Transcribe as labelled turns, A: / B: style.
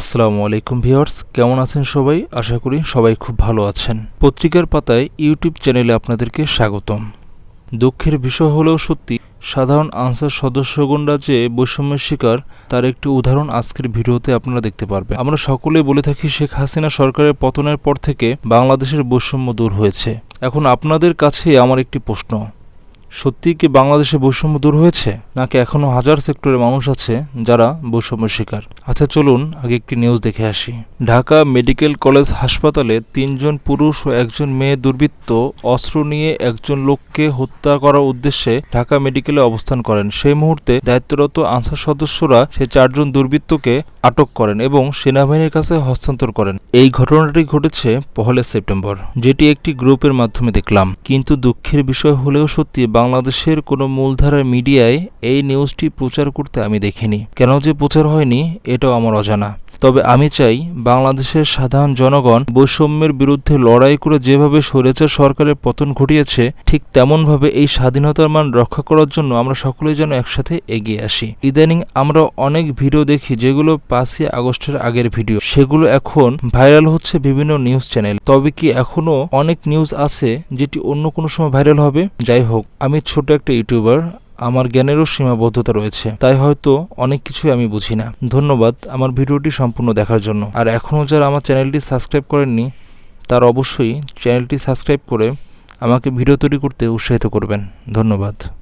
A: আসসালামু আলাইকুম ভিউয়ার্স, কেমন আছেন সবাই? আশা করি সবাই খুব ভালো আছেন। পত্রিকার পাতায় ইউটিউব চ্যানেলে আপনাদেরকে স্বাগতম। দুঃখের বিষয় হলেও সত্যি, সাধারণ আনসার সদস্যগণরা যে বৈষম্যের শিকার, তার একটি উদাহরণ আজকের ভিডিওতে আপনারা দেখতে পারবেন। আমরা সকলেই বলে থাকি, শেখ হাসিনা সরকারের পতনের পর থেকে বাংলাদেশের বৈষম্য দূর হয়েছে। এখন আপনাদের কাছে আমার একটি প্রশ্ন। সত্যি কি বাংলাদেশে বৈষম্য দূর হয়েছে? নাকি এখনও হাজার সেক্টরের মানুষ আছে যারা বৈষম্যের শিকার? আচ্ছা চলুন আগে একটি নিউজ দেখে আসি। ঢাকা মেডিকেল কলেজ হাসপাতালে তিনজন পুরুষ ও একজন মেয়ে দুর্বৃত্ত অস্ত্র নিয়ে একজন লোককে হত্যা করার উদ্দেশ্যে ঢাকা মেডিকেলে অবস্থান করেন। সেই মুহূর্তে দায়িত্বরত আনসার সদস্যরা সেই চারজন দুর্বৃত্তকে আটক করেন এবং সেনাবাহিনীর কাছে হস্তান্তর করেন। এই ঘটনাটি ঘটেছে পহেলা সেপ্টেম্বর, যেটি একটি গ্রুপের মাধ্যমে দেখলাম। কিন্তু দুঃখের বিষয় হলেও সত্যি বাংলাদেশের কোনো মূলধারার মিডিয়ায় এই নিউজটি প্রচার করতে আমি দেখিনি। কেন যে প্রচার হয়নি, এটাও আমার অজানা। তবে আমি চাই বাংলাদেশের সাধারণ জনগণ বৈষম্যের বিরুদ্ধে লড়াই করে যেভাবে স্বৈরাচার সরকারের পতন ঘটিয়েছে, ঠিক তেমনভাবে এই স্বাধীনতার মান রক্ষা করার জন্য আমরা সকলেই যেন একসাথে এগিয়ে আসি। ইদানিং আমরা অনেক ভিডিও দেখি যেগুলো পাঁচই আগস্টের আগের ভিডিও। সেগুলো এখন ভাইরাল হচ্ছে বিভিন্ন নিউজ চ্যানেল। তবে কি এখনও অনেক নিউজ আছে যেটি অন্য কোনো সময় ভাইরাল হবে? যাই হোক, আমি ছোট একটা ইউটিউবার। আমার জ্ঞানেরও সীমাবদ্ধতা রয়েছে। তাই হয়তো অনেক কিছুই আমি বুঝি না। ধন্যবাদ আমার ভিডিওটি সম্পূর্ণ দেখার জন্য। আর এখনও যারা আমার চ্যানেলটি সাবস্ক্রাইব করেননি, তার অবশ্যই চ্যানেলটি সাবস্ক্রাইব করে আমাকে ভিডিও তৈরি করতে উৎসাহিত করবেন। ধন্যবাদ।